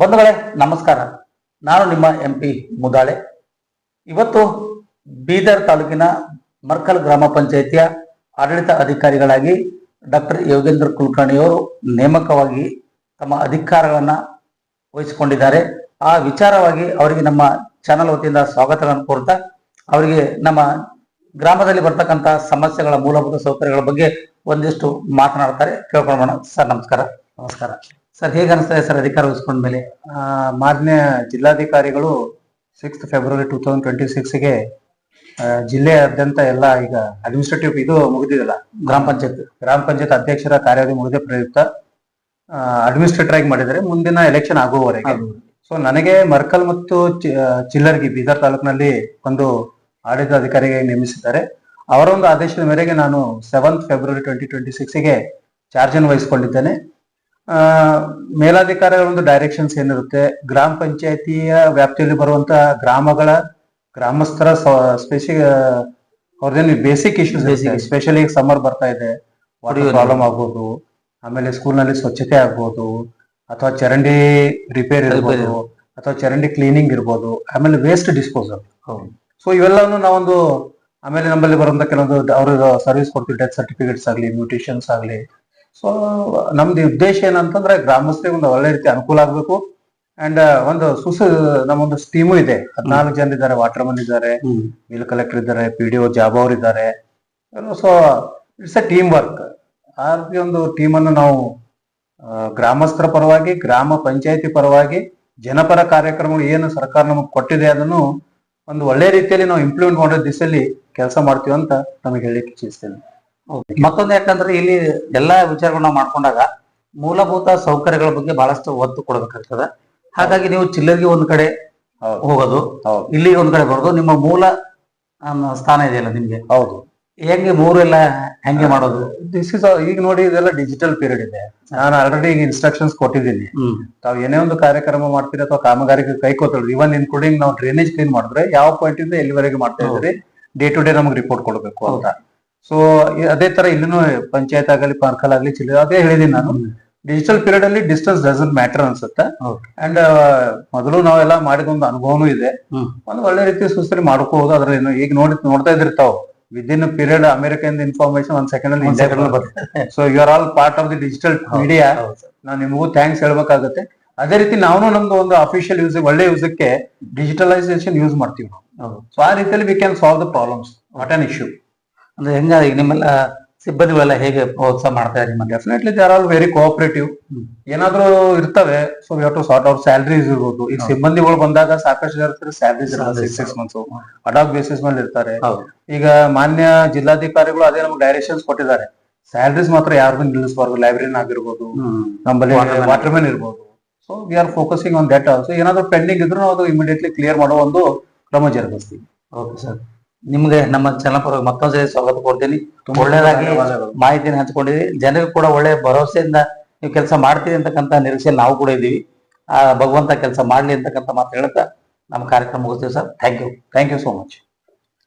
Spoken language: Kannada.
ಬಂಧುಗಳೇ, ನಮಸ್ಕಾರ. ನಾನು ನಿಮ್ಮ ಎಂ ಪಿ ಮುದಾಳೆ. ಇವತ್ತು ಬೀದರ್ ತಾಲೂಕಿನ ಮರ್ಕಲ್ ಗ್ರಾಮ ಪಂಚಾಯಿತಿಯ ಆಡಳಿತ ಅಧಿಕಾರಿಗಳಾಗಿ ಡಾಕ್ಟರ್ ಯೋಗೇಂದ್ರ ಕುಲಕರ್ಣಿಯವರು ನೇಮಕವಾಗಿ ತಮ್ಮ ಅಧಿಕಾರಗಳನ್ನು ವಹಿಸಿಕೊಂಡಿದ್ದಾರೆ. ಆ ವಿಚಾರವಾಗಿ ಅವರಿಗೆ ನಮ್ಮ ಚಾನಲ್ ವತಿಯಿಂದ ಸ್ವಾಗತಗಳನ್ನು ಕೋರ್ತಾ ಅವರಿಗೆ ನಮ್ಮ ಗ್ರಾಮದಲ್ಲಿ ಬರ್ತಕ್ಕಂಥ ಸಮಸ್ಯೆಗಳ ಮೂಲಭೂತ ಸೌಕರ್ಯಗಳ ಬಗ್ಗೆ ಒಂದಿಷ್ಟು ಮಾತನಾಡ್ತಾರೆ. ಕೇಳ್ಕೊಳ್ಳೋಣ ಸರ್, ನಮಸ್ಕಾರ. ನಮಸ್ಕಾರ. ಸರ್ ಹೇಗೆ ಅನಿಸ್ತದೆ ಸರ್ ಅಧಿಕಾರ ವಹಿಸ್ಕೊಂಡ ಮೇಲೆ? ಮಾನ್ಯ ಜಿಲ್ಲಾಧಿಕಾರಿಗಳು sixth February two thousand twenty ಸಿಕ್ಸ್ಗೆ ಜಿಲ್ಲೆಯಾದ್ಯಂತ ಎಲ್ಲ ಈಗ ಅಡ್ಮಿನಿಸ್ಟ್ರೇಟಿವ್ ಇದು ಮುಗಿದಿದೆಲ್ಲ ಗ್ರಾಮ ಪಂಚಾಯತ್ ಗ್ರಾಮ ಪಂಚಾಯತ್ ಅಧ್ಯಕ್ಷರ ಕಾರ್ಯಾವಧಿ ಮುಗಿದ ಪ್ರಯುಕ್ತ ಅಡ್ಮಿನಿಸ್ಟ್ರೇಟರ್ ಆಗಿ ಮಾಡಿದರೆ ಮುಂದಿನ ಎಲೆಕ್ಷನ್ ಆಗುವವರೆಗೆ. ಸೊ ನನಗೆ ಮರ್ಕಲ್ ಮತ್ತು ಚಿಲ್ಲರ್ಗಿ ಬೀದರ್ ತಾಲೂಕಿನಲ್ಲಿ ಒಂದು ಆಡಳಿತ ಅಧಿಕಾರಿಗೆ ನೇಮಿಸಿದ್ದಾರೆ. ಅವರ ಒಂದು ಆದೇಶದ ಮೇರೆಗೆ ನಾನು ಸೆವೆಂತ್ ಫೆಬ್ರವರಿ ಟ್ವೆಂಟಿ ಟ್ವೆಂಟಿ ಸಿಕ್ಸ್ಗೆ ಚಾರ್ಜ್ ಅನ್ನು ವಹಿಸಿಕೊಂಡಿದ್ದೇನೆ. ಮೇಲಾಧಿಕಾರಿಗಳ ಒಂದು ಡೈರೆಕ್ಷನ್ಸ್ ಏನಿರುತ್ತೆ? ಗ್ರಾಮ ಪಂಚಾಯತಿಯ ವ್ಯಾಪ್ತಿಯಲ್ಲಿ ಬರುವಂತಹ ಗ್ರಾಮಗಳ ಗ್ರಾಮಸ್ಥರ ಸ್ಪೆಷಿ ಅವ್ರದ್ದೇನು basic issues specially summer summer ಬರ್ತಾ ಇದೆ. ವಾಟರ್ ಪ್ರಾಬ್ಲಮ್ ಆಗ್ಬೋದು. ಆಮೇಲೆ ಸ್ಕೂಲ್ನಲ್ಲಿ ಸ್ವಚ್ಛತೆ ಆಗ್ಬೋದು. ಅಥವಾ ಚರಂಡಿ ರಿಪೇರ್ ಇರ್ಬೋದು. ಅಥವಾ ಚರಂಡಿ ಕ್ಲೀನಿಂಗ್ ಇರ್ಬೋದು. ಆಮೇಲೆ ವೇಸ್ಟ್ ಡಿಸ್ಪೋಸಲ್ ಸೊ ಇವೆಲ್ಲವನ್ನು ನಾವೊಂದು ಆಮೇಲೆ ನಮ್ಮಲ್ಲಿ ಬರುವಂತ ಕೆಲವೊಂದು ಅವ್ರ ಸರ್ವಿಸ್ ಕೊಡ್ತೀವಿ ಡೆತ್ ಸರ್ಟಿಫಿಕೇಟ್ಸ್ ಆಗಲಿ ಮ್ಯೂಟೇಷನ್ಸ್ ಆಗಲಿ ಸೊ ನಮ್ದು ಉದ್ದೇಶ ಏನಂತಂದ್ರೆ ಗ್ರಾಮಸ್ಥರಿಗೆ ಒಂದು ಒಳ್ಳೆ ರೀತಿ ಅನುಕೂಲ ಆಗ್ಬೇಕು. ಅಂಡ್ ಒಂದು ಸುಸ ನಮ್ಮೊಂದು ಸ್ಟೀಮು ಇದೆ. ಹದಿನಾಲ್ಕು ಜನ ಇದ್ದಾರೆ ವಾಟರ್ ಮನ್ ಇದ್ದಾರೆ ಮಿಲ್ ಕಲೆಕ್ಟರ್ ಇದ್ದಾರೆ ಪಿ ಡಿ ಒ ಜಾಬ್ ಅವ್ರು ಇದ್ದಾರೆ. So it's a team work ಆ ರೀತಿ ಒಂದು ಟೀಮ್ ಅನ್ನು ನಾವು ಗ್ರಾಮಸ್ಥರ ಪರವಾಗಿ ಗ್ರಾಮ ಪಂಚಾಯತಿ ಪರವಾಗಿ ಜನಪರ ಕಾರ್ಯಕ್ರಮಗಳು ಏನು ಸರ್ಕಾರ ನಮಗೆ ಕೊಟ್ಟಿದೆ ಅದನ್ನು ಒಂದು ಒಳ್ಳೆ ರೀತಿಯಲ್ಲಿ ನಾವು ಇಂಪ್ಲಿಮೆಂಟ್ ಮಾಡೋ ದಿಸೆಯಲ್ಲಿ ಕೆಲಸ ಮಾಡ್ತೀವಿ ಅಂತ ನಮಗೆ ಹೇಳಿಕ್ಕೆ ಇಚ್ಛಿಸ್ತೇನೆ ಮತ್ತೊಂದು ಯಾಕಂದ್ರೆ ಇಲ್ಲಿ ಎಲ್ಲಾ ವಿಚಾರಗಳನ್ನ ಮಾಡ್ಕೊಂಡಾಗ ಮೂಲಭೂತ ಸೌಕರ್ಯಗಳ ಬಗ್ಗೆ ಬಹಳಷ್ಟು ಒತ್ತು ಕೊಡಬೇಕಾಗ್ತದೆ. ಹಾಗಾಗಿ ನೀವು ಚಿಲ್ಲರಿಗೆ ಒಂದ್ ಕಡೆ ಹೋಗೋದು ಇಲ್ಲಿ ಒಂದ್ ಕಡೆ ಬರೋದು ನಿಮ್ಮ ಮೂಲ ಸ್ಥಾನ ಇದೆಯಲ್ಲ ನಿಮ್ಗೆ? ಹೌದು. ಹೆಂಗೆ ಮೂರೆಲ್ಲ ಹೆಂಗೆ ಮಾಡೋದು? ದಿಸ್ ಇಸ್ ಈಗ ನೋಡಿ ಇದೆಲ್ಲ ಡಿಜಿಟಲ್ ಪೀರಿಯಡ್ ಇದೆ. ನಾನು ಆಲ್ರೆಡಿ ಈಗ ಇನ್ಸ್ಟ್ರಕ್ಷನ್ಸ್ ಕೊಟ್ಟಿದ್ದೀನಿ. ತಾವ್ ಏನೇ ಒಂದು ಕಾರ್ಯಕ್ರಮ ಮಾಡ್ತೀರಿ ಅಥವಾ ಕಾಮಗಾರಿಗೆ ಕೈ ಕೋತಳ್ರಿ ಇವನ್ ಇನ್ಕ್ಲೂಡಿಂಗ್ ನಾವು ಡ್ರೈನೇಜ್ ಕ್ಲೀನ್ ಮಾಡಿದ್ರೆ ಯಾವ ಪಾಯಿಂಟ್ ಇಂದ ಎಲ್ಲಿವರೆಗೆ ಮಾಡ್ತಾ ಇದ್ರಿ ಡೇ ಟು ಡೇ ನಮ್ಗೆ ರಿಪೋರ್ಟ್ ಕೊಡಬೇಕು ಅಂತ. ಸೊ ಅದೇ ತರ ಇಲ್ಲಿನೂ ಪಂಚಾಯತ್ ಆಗಲಿ ಪಾರ್ಕಲ್ ಆಗಲಿ ಚಿಲ್ಲ ಅದೇ ಹೇಳಿದೀನಿ ನಾನು. ಡಿಜಿಟಲ್ ಪೀರಿಯಡ್ ಅಲ್ಲಿ ಡಿಸ್ಟೆನ್ಸ್ ಡಸಂಟ್ ಮ್ಯಾಟರ್ ಅನ್ಸುತ್ತೆ. ಅಂಡ್ ಮೊದಲು ನಾವೆಲ್ಲ ಮಾಡಿದ ಒಂದು ಅನುಭವನೂ ಇದೆ. ಒಂದು ಒಳ್ಳೆ ರೀತಿ ಸುಸ್ತರಿ ಮಾಡ್ಕೋಬಹುದು ಅದ್ರ ಏನು ಈಗ ನೋಡಿ ನೋಡ್ತಾ ಇದ್ದಿರ್ತಾವ. ವಿದಿನ್ ಪೀರಿಯಡ್ ಅಮೆರಿಕನ್ ಇನ್ಫಾರ್ಮೇಶನ್ ಒಂದ್ ಸೆಕೆಂಡ್ ಅಲ್ಲಿ ಬರುತ್ತೆ. So you are all part of the digital media. ನಾನು ನಿಮಗೂ ಥ್ಯಾಂಕ್ಸ್ ಹೇಳ್ಬೇಕಾಗತ್ತೆ. ಅದೇ ರೀತಿ ನಾವು ನಮ್ದು ಒಂದು ಅಫಿಷಿಯಲ್ ಯೂಸ್ ಒಳ್ಳೆ ಯೂಸಕ್ಕೆ ಡಿಜಿಟಲೈಸೇಷನ್ ಯೂಸ್ ಮಾಡ್ತೀವಿ ನಾವು. ಸೊ ಆ ರೀತಿಯಲ್ಲಿ we can solve the problems what an issue ಅಂದ್ರೆ ಹೆಂಗ ಈಗ ನಿಮ್ಮೆಲ್ಲ ಸಿಬ್ಬಂದಿಗಳೆಲ್ಲ ಹೇಗೆ ಪ್ರೋತ್ಸಾಹ ಮಾಡ್ತಾರೆ ನಿಮಗೆ? Definitely they are all very cooperative ಏನಾದ್ರೂ ಇರ್ತವೆ so we to sort out salaries ಇರ್ಬೋದು. ಈಗ ಸಿಬ್ಬಂದಿಗಳು ಬಂದಾಗ ಸಾಕಷ್ಟು ಜನ ಇರ್ತಾರೆ ಇರಲ್ಲ six six months ad hoc basis ಮೇಲೆ ಇರ್ತಾರೆ. ಈಗ ಮಾನ್ಯ ಜಿಲ್ಲಾಧಿಕಾರಿಗಳು ಅದೇ ನಮ್ಗೆ ಡೈರೆಕ್ಷನ್ಸ್ ಕೊಟ್ಟಿದ್ದಾರೆ. ಸ್ಯಾಲ್ರೀಸ್ ಮಾತ್ರ ಯಾರು ನಿಲ್ಲಿಸಬಾರ್ದು ಲೈಬ್ರರಿನ ಆಗಿರ್ಬೋದು ನಮ್ಮಲ್ಲಿ. ವಾಟರ್ ಮ್ಯಾನ್ ಇರ್ಬೋದು. So we are focusing on that also ಏನಾದ್ರು ಪೆಂಡಿಂಗ್ ಇದ್ರೂ ಅದು ಇಮಿಡಿಯೇಟ್ಲಿ ಕ್ಲಿಯರ್ ಮಾಡೋ ಒಂದು ಕ್ರಮ ಜರುಗಿಸ್ತೀವಿ. ಓಕೆ ಸರ್ ನಿಮ್ಗೆ ನಮ್ಮ ಚಾನಲ್ ಪರವಾಗಿ ಮತ್ತೊಂದ್ಸರಿ ಸ್ವಾಗತ ಕೊಡ್ತೀನಿ. ಒಳ್ಳೇದಾಗಿ. ಮಾಹಿತಿನ ಹಂಚ್ಕೊಂಡಿದ್ದೀವಿ ಜನರಿಗೆ ಕೂಡ ಒಳ್ಳೆ ಭರವಸೆಯಿಂದ ನೀವು ಕೆಲಸ ಮಾಡ್ತೀರಿ ಅಂತಕ್ಕಂಥ ನಿರೀಕ್ಷೆ ನಾವು ಕೂಡ ಇದ್ದೀವಿ. ಆ ಭಗವಂತ ಕೆಲಸ ಮಾಡ್ಲಿ ಅಂತಕ್ಕಂಥ ಮಾತು ಹೇಳ್ತಾ ನಮ್ಮ ಕಾರ್ಯಕ್ರಮ ಮುಗಿಸ್ತೀವಿ sir. Thank you thank you so much